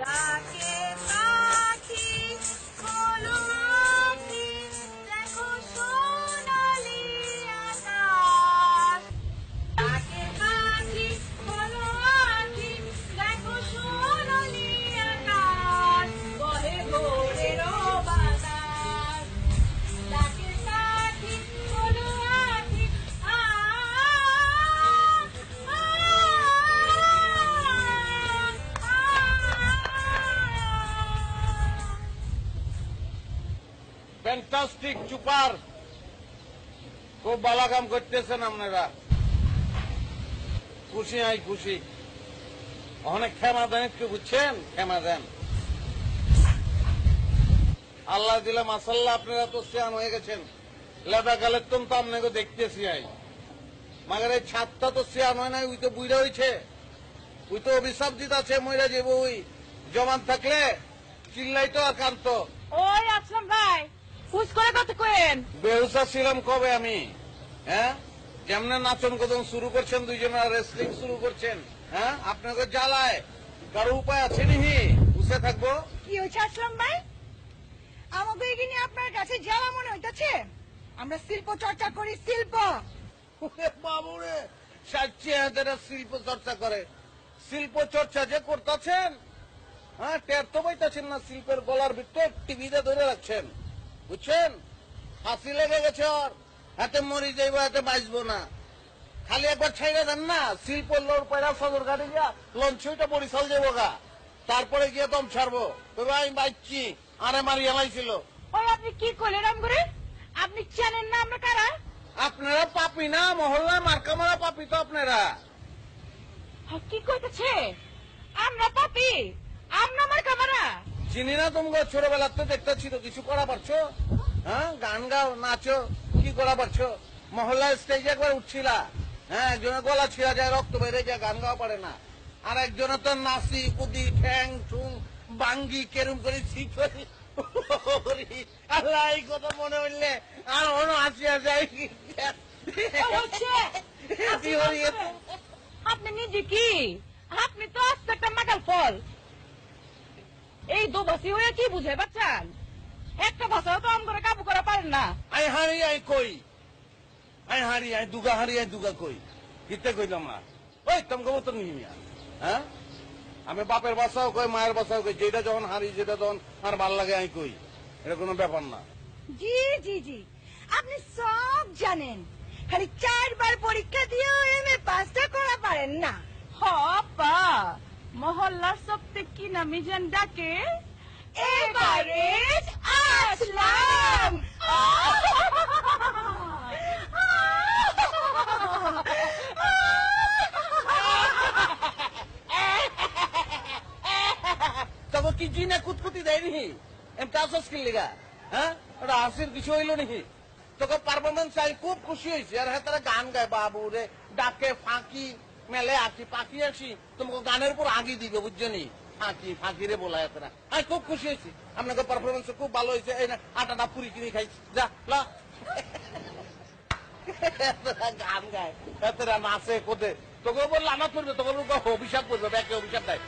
ডাকে fantastic super. খুব ভালো কাম করতেছেন আপনারা। খুশি, আই খুশি। অনেক ক্ষমা দেন একটু, বুঝছেন? ক্ষমা দেন। আল্লাহ দিলে মাসাল্লাহ, আপনারা তো সিয়ান হয়ে গেছেন। লেদা কালের তো আপনাকে দেখতেছি, আই। মাগার এই ছাদটা তো সিয়ান হয় নাই, ওই তো বুড়া হয়েছে ওই তো অভিশাপ দিত আছে মইরা যাব ওই। জমান থাকলে চিল্লাইতো আর কান্ত ওই আসলাম ভাই। ফুস করে বেহুসা ছিলাম কবে আমি? হ্যাঁ? কেমনে নাচন কদম শুরু করছেন দুইজনে রেসলিং শুরু করছেন হ্যাঁ? আপনাকে জ্বালায়। কারও উপায় আছে নিহি? বুঝে থাকব। কি হয়েছে আসলাম ভাই? আমাকে এখানে আপনার কাছে যাওয়া মনে হইতাছে? আমরা শিল্প চর্চা করি শিল্প। ওরে বাবুরে সাচ্চি হাতেরা শিল্প চর্চা করে। শিল্প চর্চা যে করতেছেন হ্যাঁ? টের তো পাইতাছেন না শিল্পের গলার ভিতর টিভিতে ধরে রাখছেন। বুঝছেন? ফাঁসি লেগে গেছে ওর। হাতে মরি যাইব হাতে বাঁচবো না। খালি একবার ছাইড়ে দেন না শিল্প লোর পয়লা সদর ঘাটে গিয়া লঞ্চইটা বরিশাল যাব গা। তারপরে গিয়ে দম ছাড়বো। তবে আমি বাইচ্ছি আরে মারি এলাইছিল। ওই আপনি কি করলেন আম করে আপনি জানেন না আমরা কারা? আপনারা পাপি না মহল্লা মার্কামারা পাপি তো আপনারা। কি কইতেছে? আমরা পাপি আমরা আমার কামারা চিনি না তোমাকে ছোটবেলার তো দেখতেছি তো কিছু করা পারছ? হ্যাঁ? গান গাও নাচো কি করা পারছ? মহল্লা স্টেজে একবার উঠছিলা। হ্যাঁ একজনের গলা ছিঁড়া যায় রক্ত বেড়ে যায় গান গাওয়া পারে না। আর একজনের তো নাচি কুদি ঠ্যাং ঠুং বাঙ্গি কেরম করে শিখরি আল্লাহ এই কথা মনে হইলে আর অন্য আসিয়া যায় আপনি নিজে কি? আপনি তো আস্ত একটা মাকাল ফল এই দোবাসি হয়ে কি বুঝে বাচ্চান একটা ভাষাও তো আম করে কাবু করা পারেন না। আই হারি আই কই? আই হারি আই দুগা হারি আই দুগা কই? কিতে কইলাম না ওই তোমাকে মতন নিমিয়া হ্যাঁ? আমি বাপের বাসাও কই মায়ের বাসাও কই যেটা যখন হারি যেটা যখন আর ভালো লাগে আই কই? এটা কোনো ব্যাপার না। জি জি জি। আপনি সব জানেন। খালি চারবার পরীক্ষা দিয়েও এম এ পাসটা করা পারেন না হপা মহল্লার সবতে কি নামি যেন ডাকে? এবারে আসলাম। তখন কি জিনা কুতকুতি দেয়নি এমনি আসস কি লিগা? হ্যাঁ? ওটা হাসির কিছু হইল নাকি তোকে পারফরমেন্স চাই খুব খুশি হয়েছি আর হ্যাঁ তারা গান গায় বাবু রে ডাকে ফাঁকি। মেলে আঁকি পাখি আসি তোমাকে গানের উপর আগি দিবে বুঝছ নি? ফাঁকি ফাঁকি রে বলা এতরা আমি খুব খুশি হয়েছি। আপনাকে পারফরমেন্স খুব ভালো হয়েছে। এই না আটাটা পুরি কিনে খাইছি। যা লা। গান গায় এতরা নাচে কোদে। তোকে বললে আমার করবে তোকে অভিশাপ করবে ব্যাকে অভিশাপ দেয়।